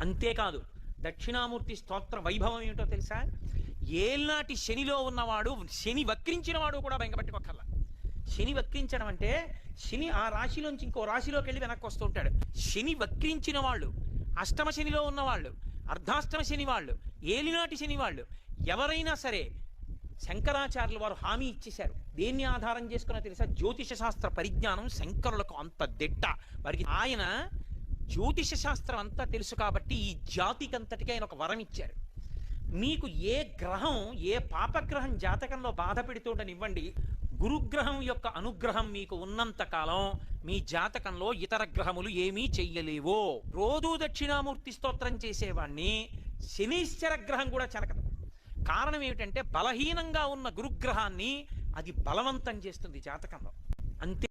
అంతేకాదు దక్షిణామూర్తి స్తోత్ర వైభవం ఏమిటో తెలుసా? ఏల్నాటి శనిలో ఉన్నవాడు శని వక్రించిన వాడు కూడా బెంగపెట్టుకోకర్లా శని వక్రించడం అంటే శని ఆ రాశిలోంచి ఇంకో రాశిలోకి వెళ్ళి వెనక్కి వస్తూ ఉంటాడు. శని వక్రించిన వాళ్ళు అష్టమ శనిలో ఉన్నవాళ్ళు అర్ధాష్టమ శని వాళ్ళు ఏలినాటి శని వాళ్ళు ఎవరైనా సరే శంకరాచార్యులు వారు హామీ ఇచ్చేశారు. దేన్ని ఆధారం చేసుకున్నా తెలుసా? జ్యోతిష శాస్త్ర పరిజ్ఞానం శంకరులకు అంత దిట్ట. వారికి ఆయన జ్యోతిష శాస్త్రం అంతా తెలుసు కాబట్టి ఈ జాతికంతటికీ ఆయన ఒక వరం ఇచ్చారు. మీకు ఏ గ్రహం ఏ పాపగ్రహం జాతకంలో బాధ పెడుతుండనివ్వండి గురుగ్రహం యొక్క అనుగ్రహం మీకు ఉన్నంత కాలం మీ జాతకంలో ఇతర గ్రహములు ఏమీ చెయ్యలేవో. రోజు దక్షిణామూర్తి స్తోత్రం చేసేవాణ్ణి శనీశ్వర గ్రహం కూడా చెనకదు కారణం ఏమిటంటే బలహీనంగా ఉన్న గురుగ్రహాన్ని అది బలవంతం చేస్తుంది జాతకంలో. అంతే